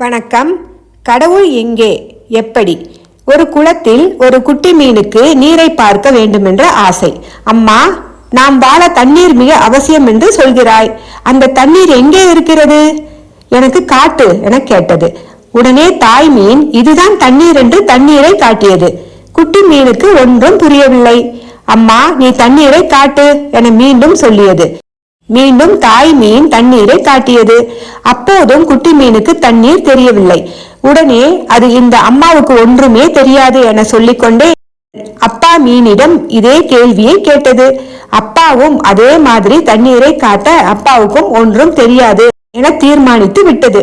வணக்கம். கடவுள் எங்கே? எப்படி? ஒரு குளத்தில் ஒரு குட்டி மீனுக்கு நீரை பார்க்க வேண்டுமென்ற ஆசை. அம்மா நாம் வாழ தண்ணீர் மிக அவசியம் என்று சொல்கிறாய். அந்த தண்ணீர் எங்கே இருக்கிறது? எனக்கு காட்டு என கேட்டது. உடனே தாய் மீன் இதுதான் தண்ணீர் என்று தண்ணீரை காட்டியது. குட்டி மீனுக்கு ஒன்றும் புரியவில்லை. அம்மா நீ தண்ணீரை காட்டு என மீண்டும் சொல்லியது. மீண்டும் தாய் மீன் தண்ணீரை காட்டியது. அப்போதும் குட்டி மீனுக்கு தண்ணீர் தெரியவில்லை. உடனே அது இந்த அம்மாவுக்கு ஒன்றுமே தெரியாது என சொல்லிக்கொண்டே அப்பா மீனிடம் இதே கேள்வியை கேட்டது. அப்பாவும் அதே மாதிரி தண்ணீரை காட்ட அப்பாவுக்கும் ஒன்றும் தெரியாது என தீர்மானித்து விட்டது.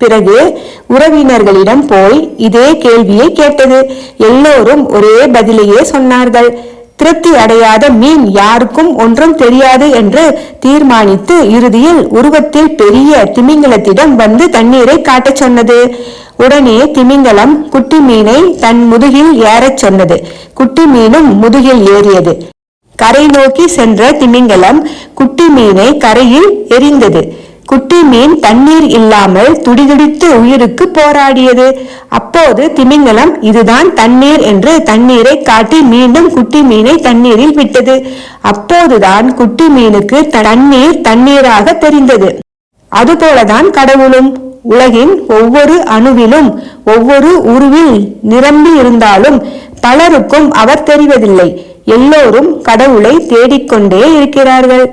பிறகு உறவினர்களிடம் போய் இதே கேள்வியை கேட்டது. எல்லோரும் ஒரே பதிலையே சொன்னார்கள். திருப்தி அடையாத மீன் யாருக்கும் ஒன்றும் தெரியாது என்று தீர்மானித்து இறுதியில் உருவத்தில் பெரிய திமிங்கலத்திடம் வந்து தண்ணீரை காட்டச் சொன்னது. உடனே திமிங்கலம் குட்டி மீனை தன் முதுகில் ஏறச் சொன்னது. குட்டி மீனும் முதுகில் ஏறியது. கரை நோக்கி சென்ற திமிங்கலம் குட்டி மீனை கரையில் எரிந்தது. குட்டி மீன் தண்ணீர் இல்லாமல் துடிதுடித்து உயிருக்கு போராடியது. அப்போது திமிங்கலம் இதுதான் தண்ணீர் என்று தண்ணீரை காட்டி மீண்டும் குட்டி மீனை தண்ணீரில் விட்டது. அப்போதுதான் குட்டி மீனுக்கு தண்ணீர் தண்ணீராக தெரிந்தது. அதுபோலதான் கடவுளும் உலகின் ஒவ்வொரு அணுவிலும் ஒவ்வொரு உருவில் நிரம்பி இருந்தாலும் பலருக்கும் அவர் தெரிவதில்லை. எல்லோரும் கடவுளை தேடிக்கொண்டே இருக்கிறார்கள்.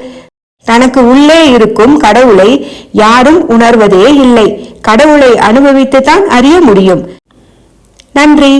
தனக்கு உள்ளே இருக்கும் கடவுளை யாரும் உணர்வதே இல்லை. கடவுளை அனுபவித்துத்தான் அறிய முடியும். நன்றி.